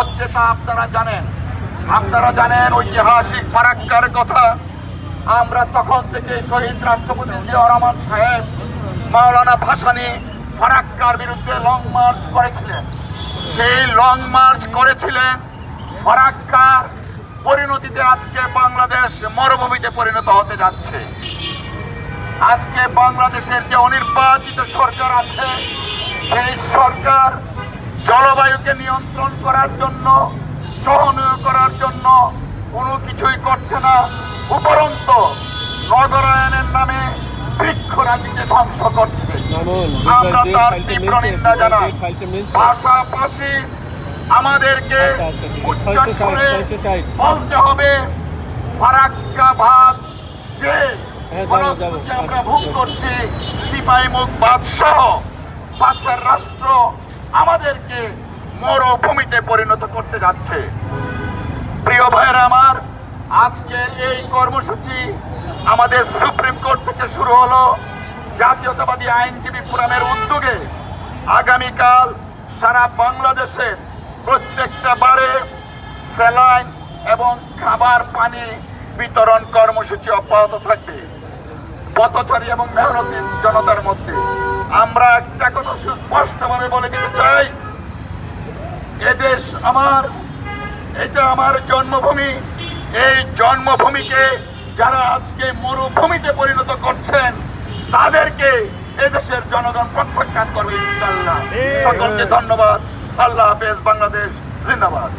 হচ্ছে তা আপনারা জানেন। আপনারা জানেন ঐতিহাসিক ফারাক্কার কথা। আমরা তখন থেকে শহীদ রাষ্ট্রপতি জিয়াউর রহমান সাহেব, মাওলানা ভাসানি ফারাক্কার বিরুদ্ধে লং মার্চ করেছিলেন। সেই লং মার্চ করেছিলেন। ফারাক্কার পরিণতিতে আজকে বাংলাদেশ মরুভূমিতে পরিণত হতে যাচ্ছে। আজকে বাংলাদেশের যে অনির্বাচিত সরকার আছে, সেই সরকার জলবায়ুকে নিয়ন্ত্রণ করার জন্য সহনীয় করার জন্য কোনো কিছুই করছে না উপরন্ত নগরায়নের নামে বৃক্ষরাজিকে ধ্বংস করছে আমরা তার তীব্র নিন্দা জানাই পাশাপাশি আমাদেরকে ঠিক আছে। উচ্চ ছয়শো ষাট, সুরে ছয়শো ষাট। বলতে হবে ফারাক্কা ভাত যে হ্যাঁ। আমরা ভোগ করছি সিপাহী মুখ বাদ সহ পাশের রাষ্ট্র আমাদেরকে মরুভূমিতে পরিণত করতে যাচ্ছে। প্রিয় ভাইয়েরা আমার আজকের এই কর্মসূচি আমাদের সুপ্রিম কোর্ট থেকে শুরু হলো। জাতীয়তাবাদী আইনজীবী ফোরামের উদ্যোগে আগামীকাল সারা বাংলাদেশের প্রত্যেকটা বারে স্যালাইন এবং খাবার পানি বিতরণ কর্মসূচি অব্যাহত থাকবে। পথচারী এবং মেহনতি জনতার মধ্যে। আমরা একটা কথা সুস্পষ্টভাবে বলে দিতে চাই। এদেশ আমার এটা আমার জন্মভূমি। এই জন্মভূমিকে যারা আজকে মরুভূমিতে পরিণত করছেন তাদেরকে এদেশের জনগণ প্রত্যাখ্যান করবে ইনশাল্লাহ সকলকে ধন্যবাদ। আল্লাহ হাফেজ বাংলাদেশ জিন্দাবাদ।